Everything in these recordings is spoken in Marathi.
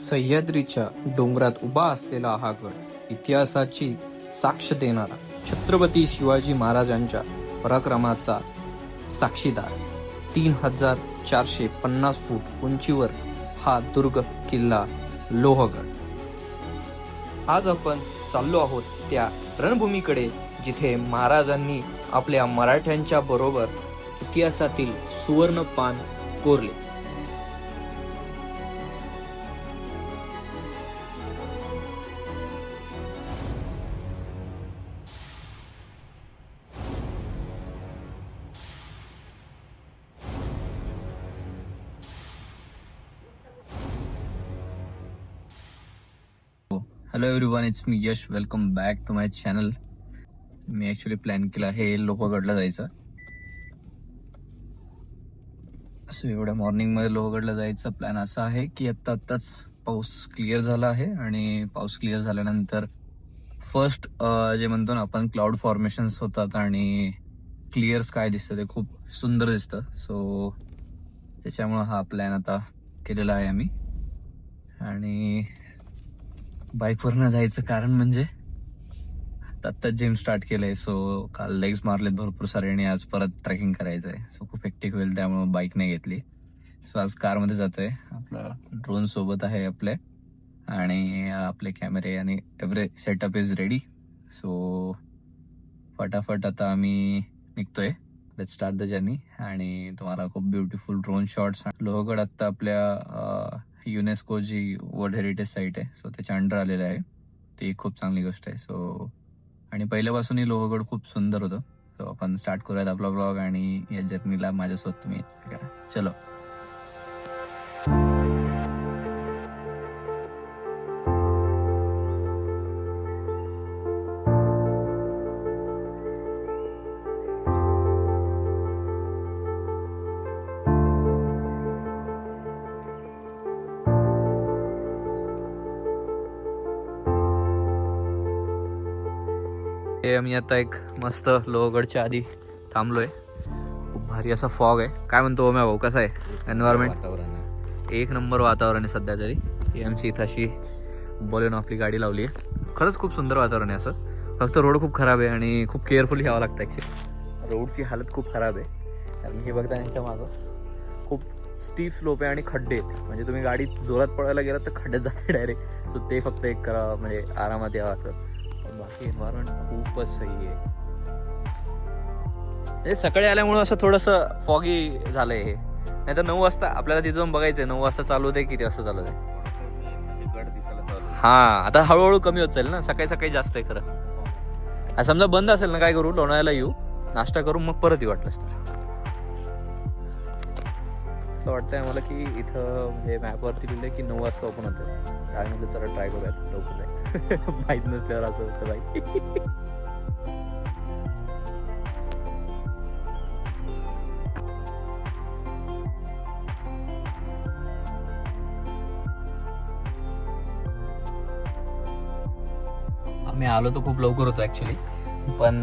सह्याद्रीच्या डोंगरात उभा असलेला हा गड इतिहासाची साक्ष देणारा छत्रपती शिवाजी महाराजांच्या पराक्रमाचा साक्षीदार. तीन हजार चारशे पन्नास फूट उंचीवर हा दुर्ग किल्ला लोहगड. आज आपण चाललो आहोत त्या रणभूमीकडे जिथे महाराजांनी आपल्या मराठ्यांच्या बरोबर इतिहासातील सुवर्णपान कोरले. Hello everyone it's me Yash welcome back to my channel me actually plan केला आहे लोहगडला जायचं. सो एवढ्या मॉर्निंगमध्ये लोहगडला जायचा. प्लॅन असा आहे की आत्ता आत्ताच पाऊस क्लिअर झाला आहे आणि पाऊस क्लिअर झाल्यानंतर फर्स्ट जे म्हणतो ना आपण क्लाउड फॉर्मेशन्स होतात आणि क्लिअर स्काय दिसतं ते खूप सुंदर दिसतं. सो त्याच्यामुळं हा प्लॅन आता केलेला आहे आम्ही. आणि बाईकवरनं जायचं कारण म्हणजे आता आत्ता जिम स्टार्ट केलंय सो काल लेग्स मारलेत भरपूर सारे आणि आज परत ट्रेकिंग करायचंय. सो खूप हेक्टिक होईल त्यामुळे बाईक नाही घेतली. सो आज कारमध्ये जातोय. आपलं ड्रोन सोबत आहे आपले आणि आपले कॅमेरे आणि every setup is ready so फटाफट आता आम्ही निघतोय. लेट स्टार्ट द जर्नी आणि तुम्हाला खूप ब्युटिफुल ड्रोन शॉट्स लोहगड आता आपल्या युनेस्को जी वर्ल्ड हेरिटेज साईट आहे सो त्याच्या अंडर आलेलं आहे. ती खूप चांगली गोष्ट आहे. सो आणि पहिल्यापासूनही लोहगड खूप सुंदर होतं. सो आपण स्टार्ट करूयात आपला ब्लॉग आणि या जर्नीला माझ्यासोबत तुम्ही. चलो. हे आम्ही आता एक मस्त लोहगडच्या आधी थांबलोय. खूप भारी असा फॉग आहे. काय म्हणतो ओम्या भाऊ कसा आहे? एन्व्हायरमेंट वातावरण एक नंबर वातावरण आहे सध्या तरी. ही आमची इथं अशी बोलून आपली गाडी लावली आहे. खरंच खूप सुंदर वातावरण आहे असं. फक्त रोड खूप खराब आहे आणि खूप केअरफुली यावं लागतं ॲक्च्युली रोडची हालत खूप खराब आहे. कारण हे बघता यांच्या मागं खूप स्टीफ स्लोप आहे आणि खड्डे आहेत. म्हणजे तुम्ही गाडी जोरात पळायला गेलात तर खड्ड्यात जाते डायरेक्ट सो ते फक्त एक करा म्हणजे आरामात यावं पण बाकी एन्व्हायरमेंट खूपच सही आहे. हे सकाळी आल्यामुळं असं थोडंसं फॉगी झालंय हे. नाही तर नऊ वाजता आपल्याला तिथे जाऊन बघायचंय. नऊ वाजता चालू होते किती वाजता चालू होते हा आता हळूहळू कमी होत जाईल ना. सकाळी सकाळी जास्त आहे खरं. समजा बंद असेल ना काय करू? लोणायला येऊ. नाश्ता करू मग परत येऊ वाटलंच तर. असं वाटतंय मला की इथं म्हणजे मॅपवरती लिहिलंय की नऊ वाजता ओपन होतं काय म्हटलं चला ट्राय करूयात लवकर जायचं माहीत नसल्यावर असं होतं बाई. आम्ही आलो तर खूप लवकर होतो ॲक्च्युली पण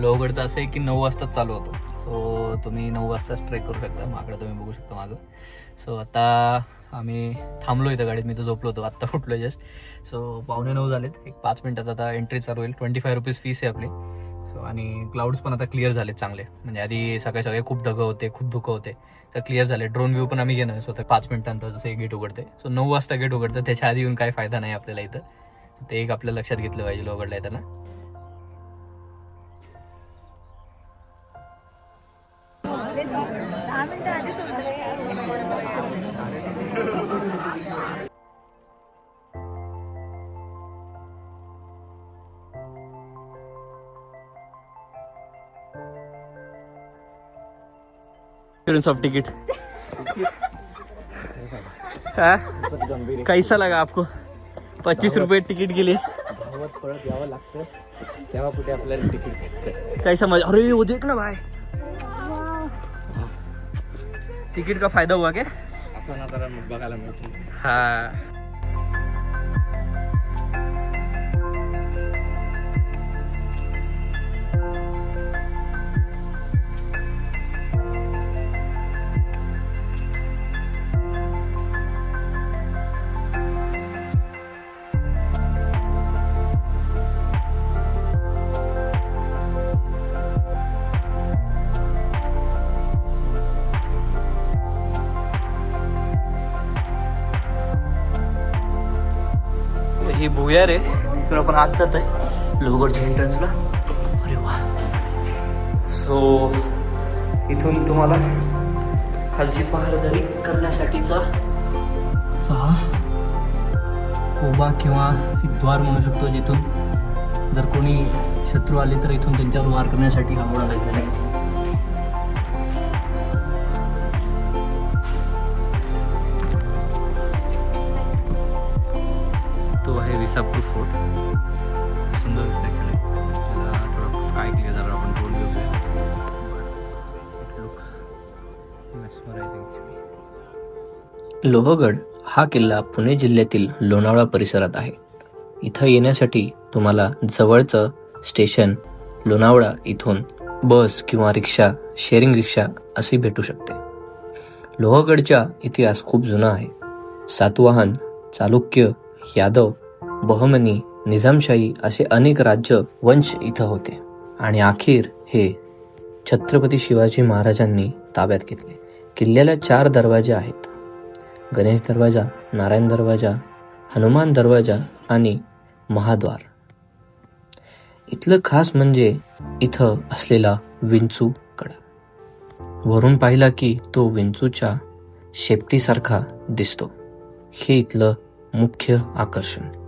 लोहगडचं असं आहे की नऊ वाजताच चालू होतो. सो तुम्ही नऊ वाजताच ट्रेक करू शकता. माकडं तुम्ही बघू शकता मागं. सो आता आम्ही थांबलो इथं गाडीत. मी तर झोपलो होतो. आत्ता फुटलो जस्ट सो पावणे नऊ झालेत. एक पाच मिनटात आता एंट्री चालू होईल. ट्वेंटी फाय रुपीज फीस आहे आपली. सो आणि क्लाउड्स पण आता क्लिअर झालेत चांगले. म्हणजे आधी सकाळी सकाळी खूप ढगं होते खूप धुकं होते. तर क्लिअर झाले. ड्रोन व्ह्यू पण आम्ही घेणार. सो पाच मिनिटांतर जसं गेट उघडते सो नऊ वाजता गेट उघडतं त्याच्या आधी येऊन काय फायदा नाही आपल्याला इथं. ते एक आपल्या लक्षात घेतलं पाहिजे लोहगडला येताना. ऑफ टिकट कैसा लगा आपको? पच्चीस रुपये टिकट के लिए। धावत पळत यावं लागतं. तेव्हा कुठे आपल्याला तिकीट भेटतं. कैसा मजा अरे वो देख ना भाई. टिकट का फायदा हुआ क्या? असं ना जरा बघायला मिळतं. हाँ. ही भुयार आहे. तिथून आपण आत जात आहे लोहगडच्या एंट्रन्सला अरे वा. सो इथून तुम्हाला खालची पहारदारी करण्यासाठीचा असा हा कोबा किंवा एक द्वार म्हणू शकतो जिथून जर कोणी शत्रू आले तर इथून त्यांच्यावर वार करण्यासाठी हा मोडा लागलेला आहे विसापूर फोर्ट सुंदर दिसतं ॲक्च्युली थोडं स्काय क्लिअर झालं आपण रोल घेऊया. इट लुक्स लोहगड हा किल्ला पुणे जिल्ह्यातील लोणावळा परिसरात आहे. इथं येण्यासाठी तुम्हाला जवळचं स्टेशन लोणावळा इथून बस किंवा रिक्षा शेअरिंग रिक्षा अशी भेटू शकते. लोहगडचा इतिहास खूप जुना आहे. सातवाहन चालुक्य यादव बहमनी निजामशाही असे अनेक राज्य वंश इथं होते. आणि अखेर हे छत्रपती शिवाजी महाराजांनी ताब्यात घेतले. किल्ल्याला चार दरवाजे आहेत. गणेश दरवाजा नारायण दरवाजा हनुमान दरवाजा आणि महाद्वार. इथलं खास म्हणजे इथं असलेला विंचू कडा. वरून पाहिला की तो विंचूच्या शेपटीसारखा दिसतो. हे इथलं मुख्य आकर्षण.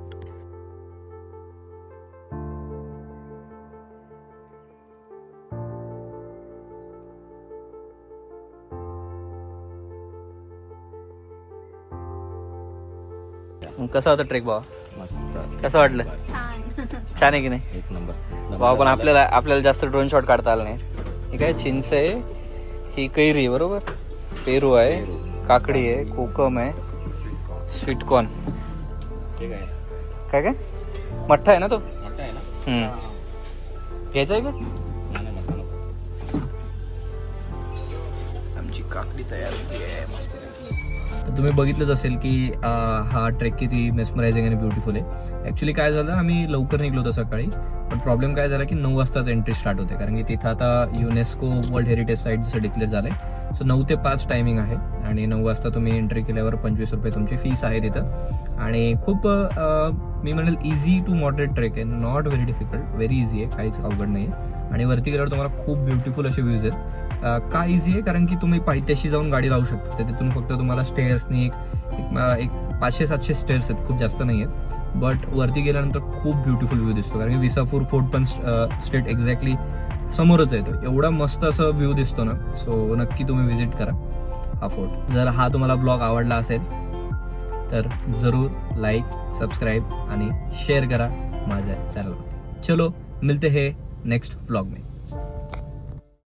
कसा होता ट्रेक भावा मस्त. कसं वाटलं? छान. आहे की नाही? एक नंबर. भावा पण आपल्याला आपल्याला जास्त ड्रोन शॉट काढता आला नाही. हे काय चिंच आहे ही कैरी आहे बरोबर? पेरू आहे काकडी आहे कोकम आहे स्वीटकॉर्न. ठीक आहे. काय काय? मठ्ठा आहे ना तो? मोठा आहे ना? हम्म. घ्यायचा आहे का? नाही, नाही, मोठा नको. आमची काकडी तयार झाली आहे मस्त. तुम्ही बघितलंच असेल की हा ट्रेक किती मेस्मरायझिंग आणि ब्युटिफुल आहे. ॲक्च्युली काय झालं आम्ही लवकर निघलो होतो सकाळी. पण प्रॉब्लेम काय झाला की नऊ वाजताच एंट्री स्टार्ट होते. कारण की तिथं आता युनेस्को वर्ल्ड हेरिटेज साईट जसं डिक्लेअर झालंय सो नऊ ते पाच टायमिंग आहे. आणि नऊ वाजता तुम्ही एंट्री केल्यावर पंचवीस रुपये तुमची फीस आहे तिथं. आणि खूप मी म्हणेल इझी टू मॉडरेट ट्रेक आहे. Not very difficult very easy आहे. काहीच अवघड नाही आहे आणि वरती गेल्यावर तुम्हाला खूप ब्युटिफुल असे व्ह्यूज आहेत. का इझी आहे? कारण की तुम्ही पायथ्याशी जाऊन गाडी लावू शकता. तर तिथून फक्त तुम्हाला स्टेअर्सनी एक एक पाचशे सातशे स्टेअर्स आहेत खूप जास्त नाही आहेत बट वरती गेल्यानंतर खूप ब्युटिफुल व्ह्यू दिसतो. कारण की विसापूर फोर्ट पण स्टेट एक्झॅक्टली समोरच येतो एवढा मस्त असं व्ह्यू दिसतो ना. सो नक्की तुम्ही व्हिजिट करा हा फोर्ट जर हा तुम्हाला ब्लॉग आवडला असेल तर जरूर लाईक सबस्क्राईब आणि शेअर करा माझ्या चॅनलवर चलो मिलते हे नेक्स्ट ब्लॉग में.